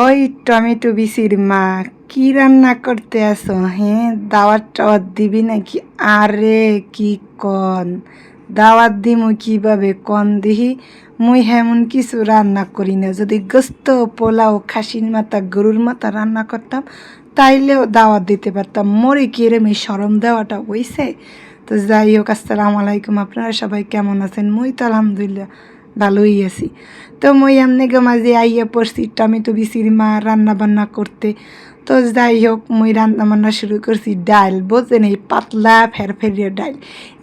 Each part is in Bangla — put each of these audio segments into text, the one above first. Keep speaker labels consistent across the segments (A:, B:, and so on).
A: ওই টমেটো বিচির মা, কি রান্না করতে আসো হ্যাঁ? দাওয়াত টাওয়াত দিবি নাকি? আরে, কি কন? দাওয়াত দিমু কীভাবে কন দিহি? মুই হেমন কিছু রান্না করি না। যদি গোস্ত, পোলাও, খাসির মাথা, গরুর মাথা রান্না করতাম, তাইলেও দাওয়াত দিতে পারতাম। মরে কি এই সরম দেওয়াটা হইছে? তো যাই হোক, আসসালামু আলাইকুম। আপনারা সবাই কেমন আছেন? মুই তো আলহামদুলিল্লাহ ভালোই আছি। তো মই এমনি গে মাঝে আইয়া পড়ছি আমি তো বিচির মা রান্না বান্না করতে তো যাই হোক মই রান্না বান্না শুরু করছি। ডাল বোঝেন এই পাতলা ফেরফেরিয়ে ডাল।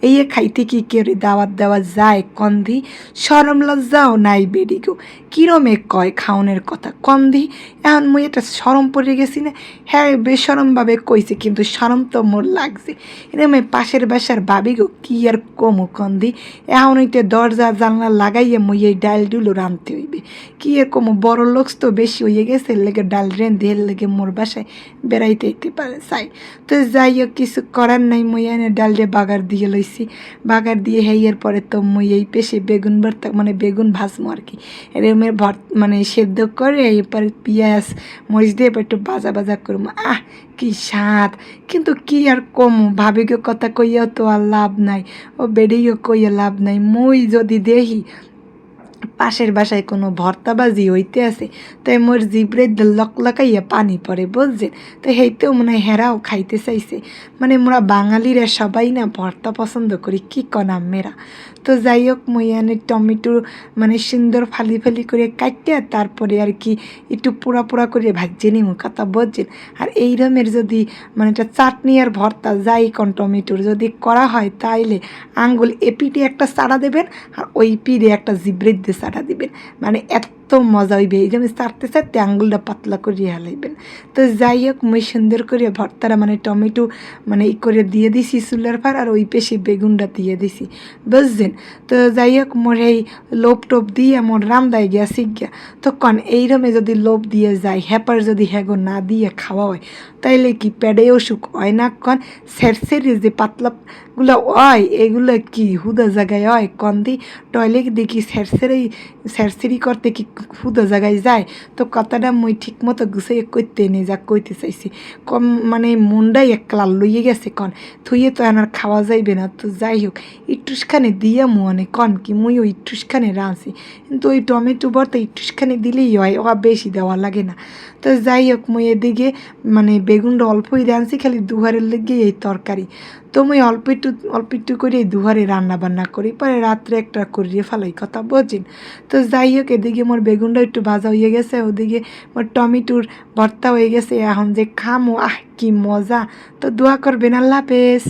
A: এই খাইতে কি করে দাওয়াত দেওয়া যায় কন্দি? সরম লজ্জাও নাই বেডি গো। কিরমে কয় খাওনের কথা কন্দি? এখন মই এটা সরম পড়ে গেছি না। হ্যাঁ বেসরমভাবে কইছে, কিন্তু সরম তো মোর লাগছে। এরম পাশের বাসার ভাবি গো, কি আর কমু কন্দি? এখন ওইটা দরজা, জানলা লাগাইয়ে মই এই ডাল ডুলো রাঁধতে হইবে। কি আর কমু? বড় লোক তো বেশি হয়ে গেছে লেগে ডাল রেঁধে লেগে মোর বাসায় বেড়াইতে হইতে পারে, চাই। তো যাই হোক কিছু করার নাই, মই এনে ডাল দিয়ে বাগার দিয়ে লইছি। বাগার দিয়ে হেইয়ের পরে তো মই এই পেশে বেগুন ভর্তা মানে বেগুন ভাজমো আর কি এরমের ভর মানে সেদ্ধ করে এরপরে পেঁয়াজ, মরিচ দিয়ে এবার একটু বাজা বাজা করব আহ, কি স্বাদ! কিন্তু কি আর কম? ভাবিকে কথা কইয়াও তো আর লাভ নাই। ও বেড়েও কইয়া লাভ নাই। মই যদি দেখি পাশের বাসায় কোনো ভর্তাবাজি হইতে আছে, তাই মোর জিবরে লকলকাইয়া পানি পড়ে, বুঝছেন? তো হেইতেও মনে হয় হেরাও খাইতে চাইছে। মানে মোরা বাঙালিরা সবাই না ভর্তা পছন্দ করি, কি কনা মেরা? তো যাই হোক মই এনে টমেটো মানে সুন্দর ফালি ফালি করে কাটিয়া তারপরে আর কি একটু পোড়া পোড়া করে ভাজছে নিমু কথা, বুঝছেন? আর এই রমের যদি মানে একটা চাটনি আর ভর্তা যাই কোন টমেটোর যদি করা হয়, তাইলে আঙ্গুল এপিটে একটা চাড়া দেবেন, আর ওই পিড়ে একটা জিব্রের চাড়া দিবেন মানে এত মজা হইবে এই জন্য চারতে চারতে আঙ্গুলটা পাতলা করিয়ে হালাইবেন। তো যাই হোক, মুই সুন্দর করে ভর্তারা মানে টমেটো মানে ই করে দিয়ে দিছি চুলার ফার আর ওই পেশি বেগুনটা দিয়ে দিছি। বুঝছেন? তো যাই হোক, মোর এই লোভ টোপ দিয়ে মোর রামদায় গিয়া শিখ গিয়া। তো কন, এইরমে যদি লোভ দিয়ে যায় হ্যাপার যদি হ্যাগো না দিয়ে খাওয়া হয়, তাইলে কি পেডে অসুখ হয় না কন? সেরসেরি যে পাতলাগুলো হয়, এগুলো কি হুদা জায়গায় হয় কন দি? টয়লেট দেখি সেরসেরি সেরসেরি করতে কি হুদা জায়গায় যায়, তো কথাটা মই ঠিক মতো গুছিয়ে কইতে নেই, যা কইতে চাইছি। কম মানে মনটাই একলা লইয়ে গেছে কন, থুইয়ে তো আর খাওয়া যাইবে না, তো যাই হোক ইটুসখানে দিয়া মনে কন কি মুই ওই ইটুসখানে রাঁধছি, কিন্তু ওই টমেটো ভর্তা ইটুসখানে দিলেই হয় ওয়া বেশি দেওয়া লাগে না। তো যাই হোক, মুই এদিকে মানে বেগুনটা অল্পই রাঁধছি খালি দুহারের লেগে এই তরকারি। তো মুই অল্প একটু অল্প একটু করে দুহারে রান্না বান্না করি, পরে রাত্রে একটা করিয়ে ফেলাই কথা বোঝেন তো যাই হোক, এদিকে মোর বেগুনটা একটু ভাজা হয়ে গেছে, ওদিকে টমেটোর ভর্তা হয়ে গেছে, এখন যে খামো, আহ, কি মজা। তো দোয়া করবেন, আল্লাহ হাফেজ।